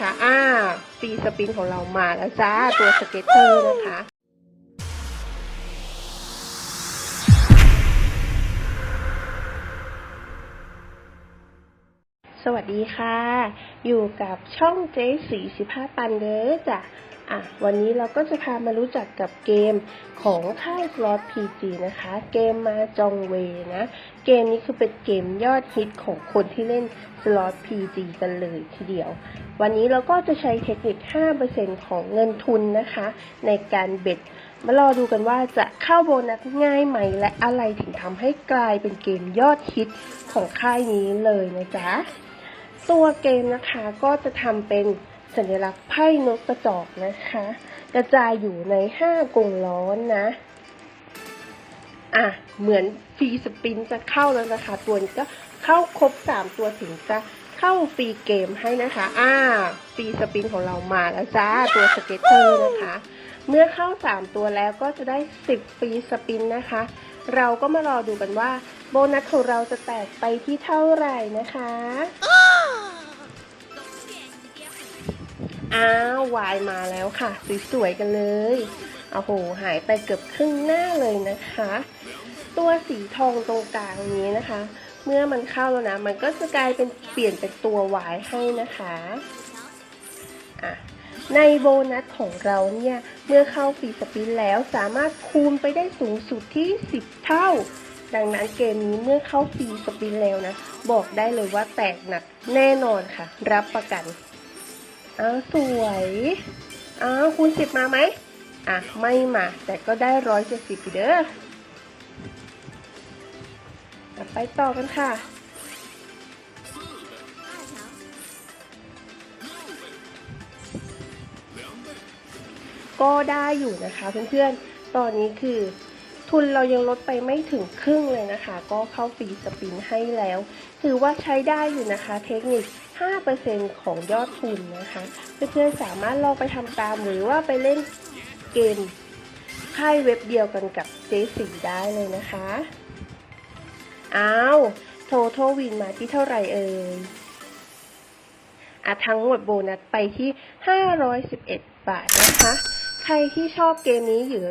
นะคะ อ่าปีสปินของเรามาแล้วจ้า ตัวสเก็ตเตอร์นะคะสวัสดีค่ะ อยู่กับช่องเจ๊สีสิบห้าปันเด้อจ้ะอะ วันนี้เราก็จะพามารู้จักกับเกมของค่ายสล็อต PG นะคะ เกมมาจองเวนะ เกมนี้คือเป็นเกมยอดฮิตของคนที่เล่นสล็อต PG กันเลยทีเดียว วันนี้เราก็จะใช้เทคนิค 5%ของเงินทุนนะคะ ในการเบ็ด มารอดูกันว่าจะเข้าโบนัสง่ายไหม และอะไรถึงทำให้กลายเป็นเกมยอดฮิตของค่ายนี้เลยนะจ๊ะ ตัวเกมนะคะก็จะทำเป็นสัญลักษณ์ไพ่นกกระจอกนะคะ กระจายอยู่ในห้ากงล้อนนะ อะ เหมือนฟรีสปินจะเข้าแล้วนะคะ ตัวนี้ก็เข้าครบสามตัวถึงจะ เข้าฟรีเกมให้นะคะ อ่าฟรีสปินของเรามาแล้วจ้า ตัวสเก็ตเตอร์นะคะ เมื่อเข้าสามตัวแล้วก็จะได้สิบฟรีสปินนะคะ เราก็มารอดูกันว่าโบนัสของเราจะแตกไปที่เท่าไหร่นะคะ อ้าววายมาแล้วค่ะ สวยๆกันเลยโอ้โห หายไปเกือบครึ่งหน้าเลยนะคะ ตัวสีทองตรงกลางนี้นะคะ เมื่อมันเข้าแล้วนะ มันก็จะกลายเป็นเปลี่ยนเป็นตัววายให้นะคะอะในโบนัสของเราเนี่ย เมื่อเข้าฟรีสปินแล้วสามารถคูณไปได้สูงสุดที่ 10 เท่า ดังนั้นเกมนี้เมื่อเข้าฟรีสปินแล้วนะ บอกได้เลยว่าแตกหนักแน่นอนค่ะ รับประกันอ้าวสวยอ้าวคูณสิบมาไหมอะ ไม่มา แต่ก็ได้ร้อยเจ็ดสิบเด้อ อะไปต่อกันค่ะ ก็ได้อยู่นะคะเพื่อนๆ ตอนนี้คือทุนเรายังลดไปไม่ถึงครึ่งเลยนะคะ ก็เข้าฟรีสปินให้แล้ว ถือว่าใช้ได้อยู่นะคะ เทคนิค 5%ของยอดทุนนะคะ เพื่อนๆ สามารถลองไปทำตามหรือว่าไปเล่นเกมค่ายเว็บเดียวกันกับเจสีได้เลยนะคะ อ้าวโทโทวินมาที่เท่าไหร่เอ่ยอะทั้งหมดโบนัสไปที่ 511 บาทนะคะ ใครที่ชอบเกมนี้อยู่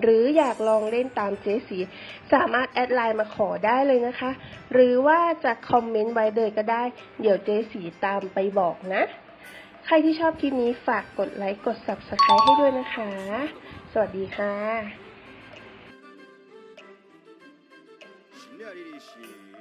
หรืออยากลองเล่นตามเจสี สามารถแอดไลน์มาขอได้เลยนะคะ หรือว่าจะคอมเมนต์ไว้เลยก็ได้ เดี๋ยวเจสีตามไปบอกนะ ใครที่ชอบคลิปนี้ฝากกดไลค์ กด Subscribe ให้ด้วยนะคะ สวัสดีค่ะ appreciate